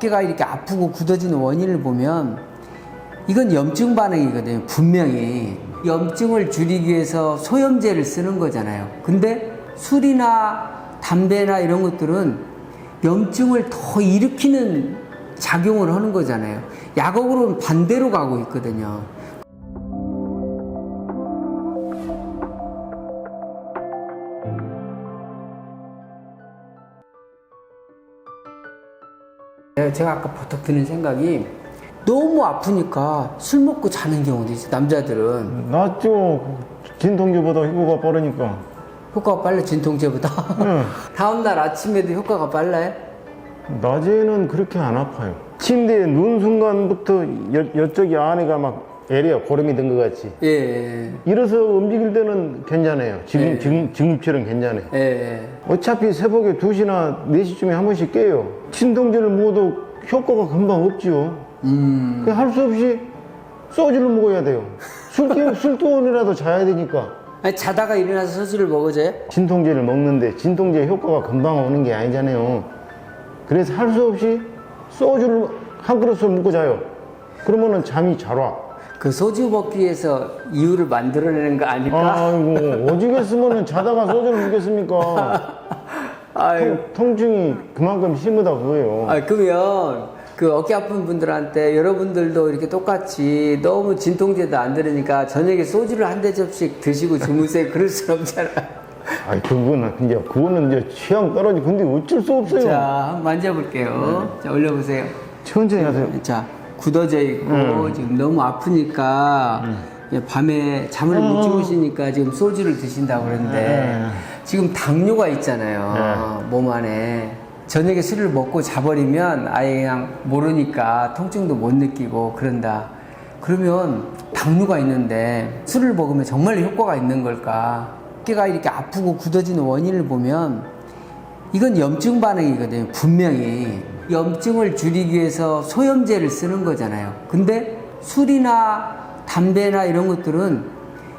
어깨가 이렇게 아프고 굳어지는 원인을 보면 이건 염증 반응이거든요. 분명히 염증을 줄이기 위해서 소염제를 쓰는 거잖아요. 근데 술이나 담배나 이런 것들은 염증을 더 일으키는 작용을 하는 거잖아요. 약업으로는 반대로 가고 있거든요. 제가 아까 버뜩 드는 생각이 너무 아프니까 술 먹고 자는 경우도 있어요. 남자들은 낫죠. 진통제보다 효과가 빠르니까. 효과가 빨라 진통제보다. 응. 다음날 아침에도 효과가 빨라요? 낮에는 그렇게 안 아파요. 침대에 누운 순간부터 여, 여쪽이 안에가 막 애래요. 고름이 든 것 같이. 예, 예, 일어서 움직일 때는 괜찮아요. 지금, 네. 지금, 지금처럼 괜찮아요. 예, 예. 어차피 새벽에 2시나 4시쯤에 한 번씩 깨요. 진통제를 먹어도 효과가 금방 없지요. 음, 할 수 없이 소주를 먹어야 돼요. 술, 깨- 술도원이라도 자야 되니까. 아니, 자다가 일어나서 소주를 먹어줘요? 진통제를 먹는데 진통제 효과가 금방 오는 게 아니잖아요. 그래서 할 수 없이 소주를 한 그릇을 먹고 자요. 그러면은 잠이 잘 와. 그 소주 먹기 위해서 이유를 만들어내는 거 아닐까? 아이고, 오죽했으면은 자다가 소주를 먹겠습니까? 아유, 통, 통증이 그만큼 심하다 그거예요. 아, 그러면 그 어깨 아픈 분들한테 여러분들도 이렇게 똑같이 너무 진통제도 안 들으니까 저녁에 소주를 한 대접씩 드시고 주무세요. 그럴 순 없잖아요. 아이, 그거는, 이제, 그거는 이제 취향 떨어지. 근데 어쩔 수 없어요. 자, 한번 만져볼게요. 자, 올려보세요. 천천히 하세요. 자, 굳어져 있고 지금 너무 아프니까 예, 밤에 잠을 못 주무시니까 지금 소주를 드신다고 그러는데 지금 당뇨가 있잖아요. 몸 안에. 저녁에 술을 먹고 자버리면 아예 그냥 모르니까 통증도 못 느끼고 그런다. 그러면 당뇨가 있는데 술을 먹으면 정말 효과가 있는 걸까? 어깨가 이렇게 아프고 굳어지는 원인을 보면 이건 염증 반응이거든요. 분명히 염증을 줄이기 위해서 소염제를 쓰는 거잖아요. 근데 술이나 담배나 이런 것들은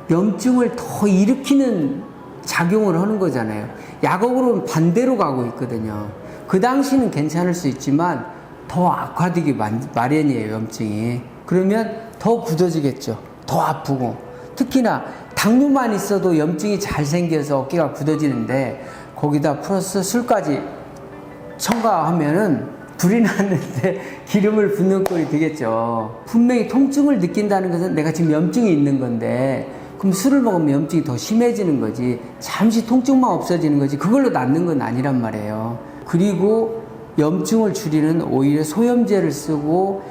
염증을 더 일으키는 작용을 하는 거잖아요. 약업으로는 반대로 가고 있거든요. 그 당시는 괜찮을 수 있지만 더 악화되기 만- 마련이에요, 염증이. 그러면 더 굳어지겠죠. 더 아프고. 특히나 당뇨만 있어도 염증이 잘 생겨서 어깨가 굳어지는데 거기다 플러스 술까지 첨가하면은 불이 났는데 기름을 붓는 꼴이 되겠죠. 분명히 통증을 느낀다는 것은 내가 지금 염증이 있는 건데 그럼 술을 먹으면 염증이 더 심해지는 거지. 잠시 통증만 없어지는 거지. 그걸로 낫는 건 아니란 말이에요. 그리고 염증을 줄이는 오히려 소염제를 쓰고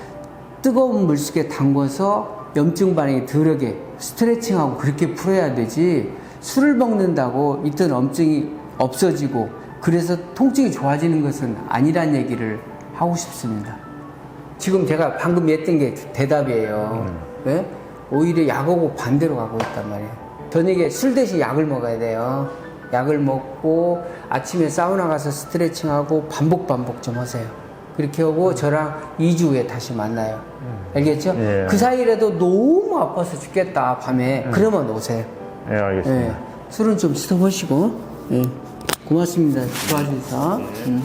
뜨거운 물 속에 담궈서 염증 반응이 덜하게 스트레칭하고 그렇게 풀어야 되지 술을 먹는다고 있던 염증이 없어지고 그래서 통증이 좋아지는 것은 아니란 얘기를 하고 싶습니다. 지금 제가 방금 했던 게 대답이에요. 왜? 오히려 약하고 반대로 가고 있단 말이에요. 저녁에 술 대신 약을 먹어야 돼요. 약을 먹고 아침에 사우나 가서 스트레칭하고 반복 반복 좀 하세요. 그렇게 하고 저랑 2주 후에 다시 만나요. 알겠죠? 예. 그 사이라도 너무 아파서 죽겠다 밤에 그러면 오세요. 예, 알겠습니다. 예. 술은 좀 씻어보시고 예. 고맙습니다. 도와주셔서 음.